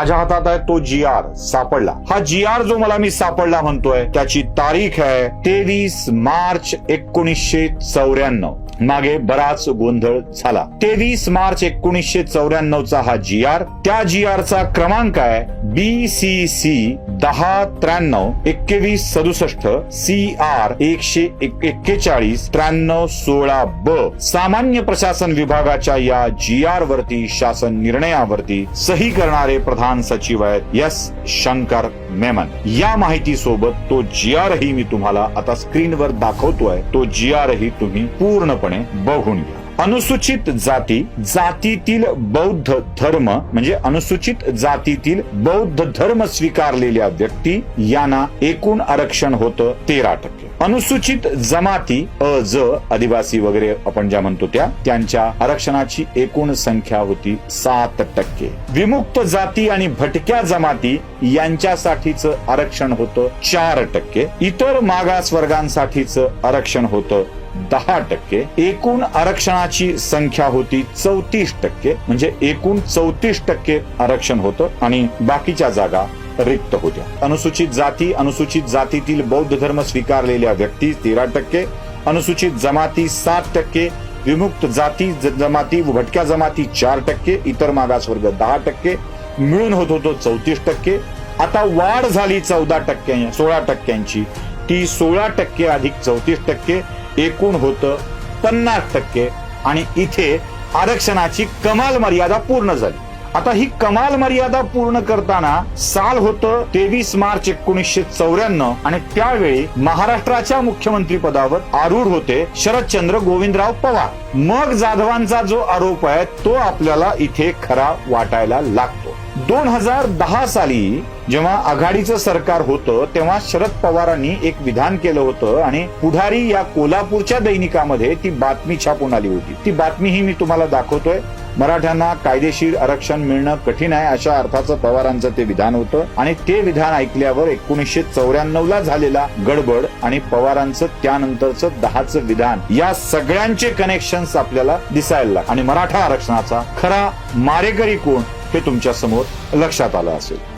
माझ्या हातात आहे तो जी आर सापडला. हा जी आर जो मला मी सापडला म्हणतोय त्याची तारीख आहे तेवीस मार्च एकोणीसशे चौऱ्याण्णव. मागे बराच गोंधळ झाला. तेवीस मार्च एकोणीसशे चौऱ्याण्णव चा हा जी आर त्या जी आर चा क्रमांक आहे बी सी सी दहा त्र्याण्णव एकवीस सदुसष्ट सी आर एकशे एक्केचाळीस त्र्याण्णव सोळा ब सामान्य प्रशासन विभागाच्या या जी आर वरती शासन निर्णयावरती सही करणारे प्रधान सचिव आहेत एस. शंकर मेमन. या माहिती सोबत तो जी आर ही मी तुम्हाला आता स्क्रीनवर दाखवतोय. तो जी आर ही तुम्ही पूर्णपणे बघून घ्या. अनुसूचित जाती जातीतील बौद्ध धर्म म्हणजे अनुसूचित जातीतील बौद्ध धर्म स्वीकारलेल्या व्यक्ती यांना एकूण आरक्षण होतं तेरा टक्के. अनुसूचित जमाती अ ज आदिवासी वगैरे आपण ज्या म्हणतो त्या त्यांच्या आरक्षणाची एकूण संख्या होती सात टक्के. विमुक्त जाती आणि भटक्या जमाती यांच्यासाठीच आरक्षण होतं चार टक्के. इतर मागास वर्गांसाठीचं आरक्षण होतं दहा टक्के. एकूण आरक्षणाची संख्या होती चौतीस टक्के. म्हणजे एकूण चौतीस टक्के आरक्षण होतं आणि बाकीच्या जागा रिक्त होत्या. अनुसूचित जाती अनुसूचित जातीतील बौद्ध धर्म स्वीकारलेल्या व्यक्ती तेरा टक्के. अनुसूचित जमाती सात टक्के. विमुक्त जाती जमाती व भटक्या जमाती चार टक्के. इतर मागासवर्ग दहा टक्के. मिळून होत होतो चौतीस टक्के. आता वाढ झाली चौदा टक्के सोळा टक्क्यांची. ती सोळा टक्के अधिक चौतीस टक्के. एकूण होतं पन्नास टक्के. आणि इथे आरक्षणाची कमाल मर्यादा पूर्ण झाली. आता ही कमाल मर्यादा पूर्ण करताना साल होतं तेवीस मार्च एकोणीसशे चौऱ्याण्णव. आणि त्यावेळी महाराष्ट्राच्या मुख्यमंत्री पदावर आरूढ होते शरदचंद्र गोविंदराव पवार. मग जाधवांचा जो आरोप आहे तो आपल्याला इथे खरा वाटायला लागतो. दोन हजार दहा साली जेव्हा आघाडीचं सरकार होतं तेव्हा शरद पवारांनी एक विधान केलं होतं आणि पुढारी या कोल्हापूरच्या दैनिकामध्ये ती बातमी छापून आली होती. ती बातमी ही मी तुम्हाला दाखवतोय. मराठ्यांना कायदेशीर आरक्षण मिळणं कठीण आहे अशा अर्थाचं पवारांचं ते विधान होतं. आणि ते विधान ऐकल्यावर एकोणीसशे चौऱ्याण्णव ला झालेला गडबड आणि पवारांचं त्यानंतरचं दहाचं विधान या सगळ्यांचे कनेक्शन्स आपल्याला दिसायला आणि मराठा आरक्षणाचा खरा मारेकरी कोण? हे तुमच्यासमोर लक्षात आलं असेल.